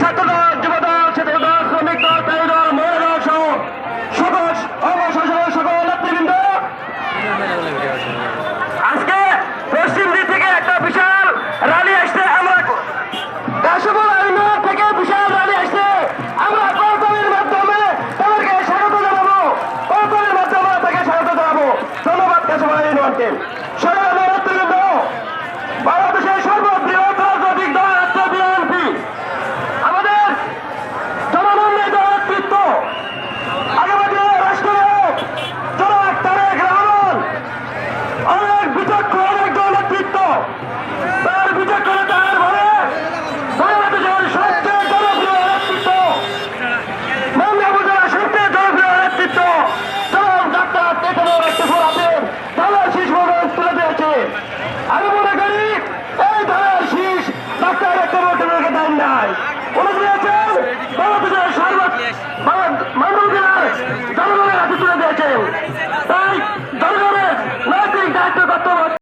ছাত্রদল, যুবদল ছাত্রদল শ্রমিক দল তাই দল মহিলা দল সহ সকল অবসর সকল নেতৃবৃন্দ। আজকে পশ্চিম দিক থেকে একটা বিশাল র্যালি আসছে, আমরা কাশবল আইনগর থেকে বিশাল র্যালি আসছে। আমরা কর্তনের মাধ্যমে তাদেরকে স্বাগত জানাব। কর্তনের মাধ্যমে তাকে স্বাগত জানাব। ধন্যবাদ কাশবল আইনগরকে Come on!